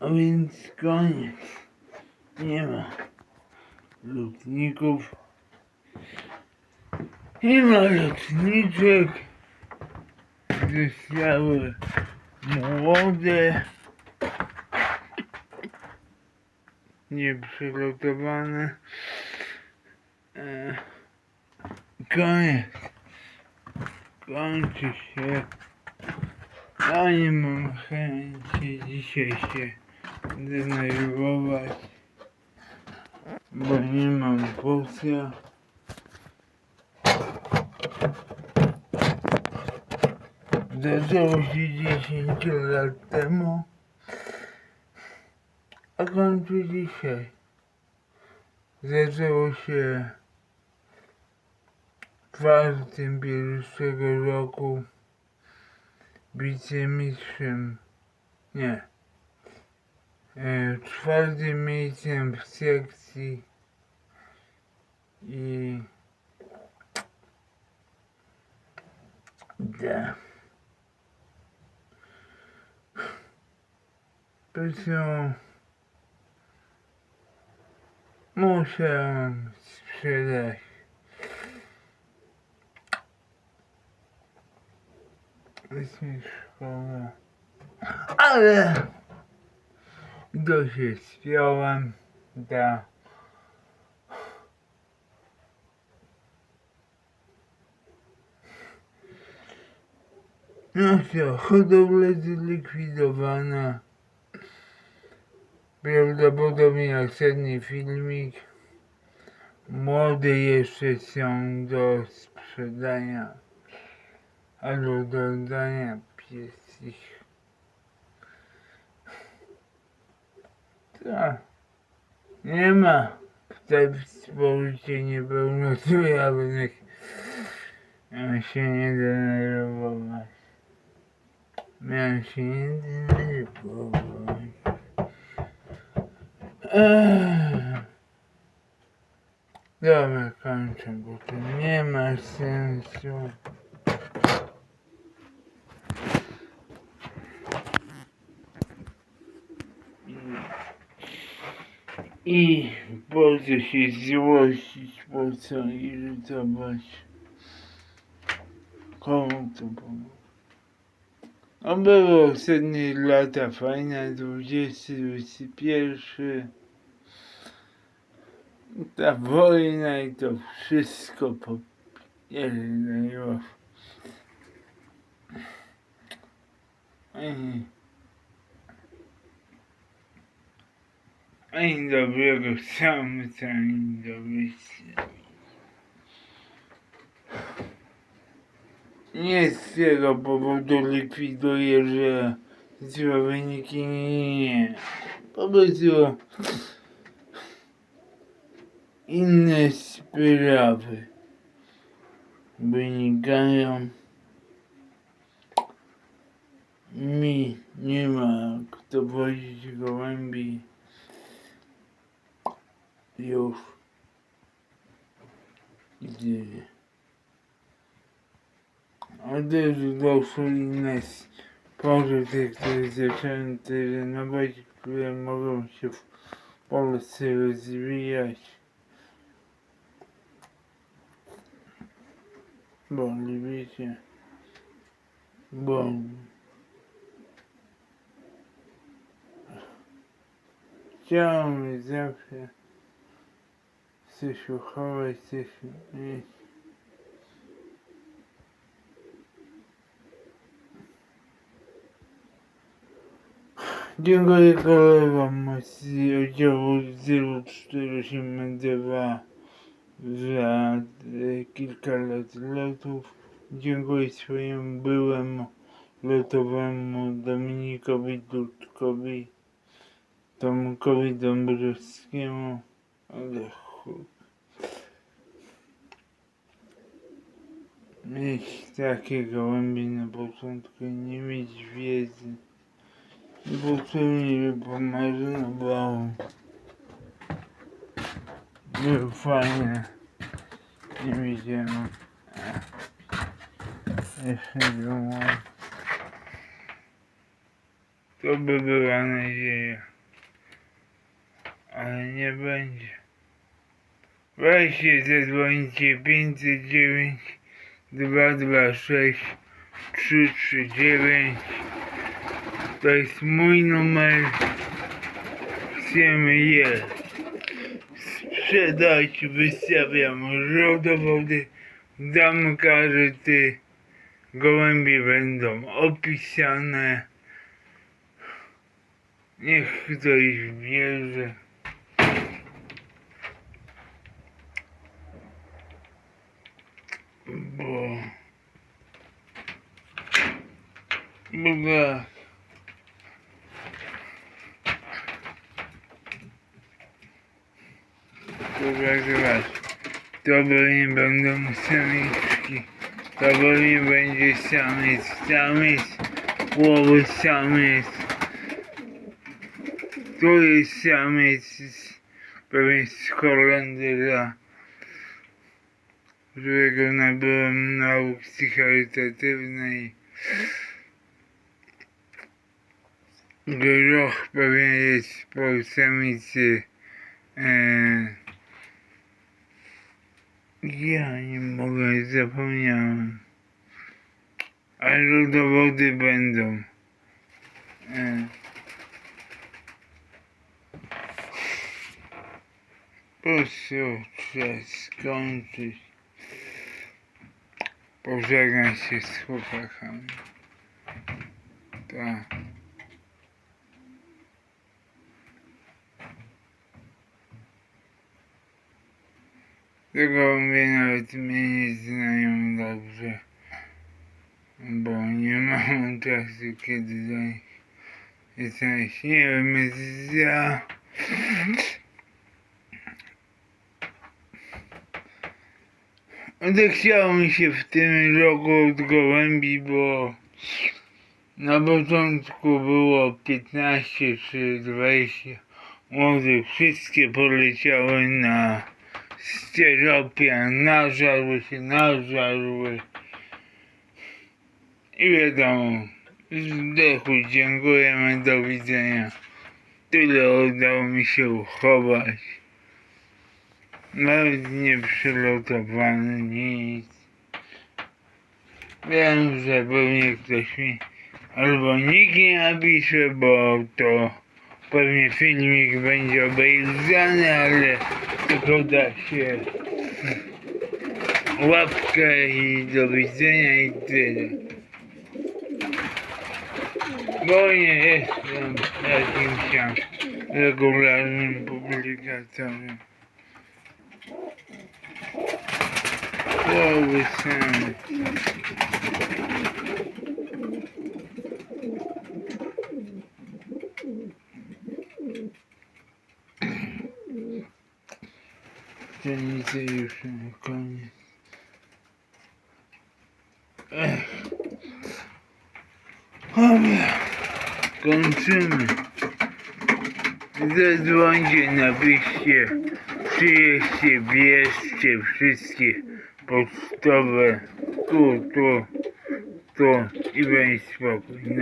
A więc koniec. Nie ma lotników. Nie ma lotniczek. Zostały młode. Nieprzygotowane. E, koniec. Kończy się. Ja nie mam chęci dzisiaj się denerwować, bo nie mam płuca. Zaczęło się 10 lat temu, a kończy dzisiaj. Zaczęło się w czwartym pierwszego roku wicemistrzem, nie, czwartym miejscem w sekcji i da. Musiałem sprzedać Właśnie szkoła. Ale do się spiąłem, da. No co, hodowla zlikwidowana. Prawdopodobnie następny filmik. Młode jeszcze są do sprzedania albo do oddania piesich. Tak. Nie ma w tym sporcie niepełnosprawnych. Miałem się nie denerwować. Miałem się nie denerwować. Dobra, kończę, bo to nie ma sensu. I co się złościć, po co irytować? Komu to pomoże? No było ostatnie lata fajne, 20, 21. Ta wojna i to wszystko popierdoliło. Ej. Ani dobrego samca, ani dobrej Nie z tego powodu likwiduję, że złe wyniki nie. Po prostu inne sprawy wynikają. Mi nie ma kto wozić gołębi Лев. А где? Одежду должен нести. Положите, кто изначально прямо Клеморовщев, полностью развиять. Бон, любите. Бон. Чем взявся? Coś uchować, coś mieć. Dziękuję kolegom z oddziału 0482 za e, kilka lat lotów. Dziękuję swojemu byłemu lotowemu Dominikowi Dudkowi, Tomkowi Dąbrowskiemu, chuj. Mieć takie gołębie na początku i nie mieć wiedzy. Bo co mi pomarnowało. Było fajne. Nie widziałem. Jeszcze było. To by była nadzieja. Ale nie będzie. Weźcie zadzwońcie 509 226 339 To jest mój numer. Chcemy je sprzedać, wystawiam rodowody, dam karty, gołębie będą opisane. Niech ktoś bierze. Bo... Bo tak. Pokazywać. To nie będą samiczki. To nie będzie samiec, samiec, łowy samiec. Tu jest samiec z- pewien z Holendera, którego nabyłem na aukcji charytatywnej. Groch pewien jest po samicy. E, ja nie mogę, zapomniałem. Ale dowody będą. E, trzeba skończyć. Pożegnać się z chłopakami. Tak. Tego mnie nawet mnie nie znają dobrze. Bo nie mam czasu kiedy dojść. Jesteś, nie wiem, za... Odechciało mi się w tym roku od gołębi, bo na początku było 15 czy 20 młodych. Wszystkie poleciały na styropian, nażarły się, nażarły. I wiadomo, zdechły, dziękujemy, do widzenia. Tyle udało mi się uchować. Nawet nie przylotowany, nic. Wiem, że pewnie ktoś mi albo nikt nie napisze, bo to pewnie filmik będzie obejrzany, ale tylko da się łapkę i do widzenia i tyle. Bo nie jestem jakimś regularnym publikatorem. Cały sen. Pszenicy już na koniec. Ech. Dobra, kończymy. Zadzwońcie, napiszcie, przyjeźdźcie, bierzcie wszystkie поставила то, то, то и весь спокойно.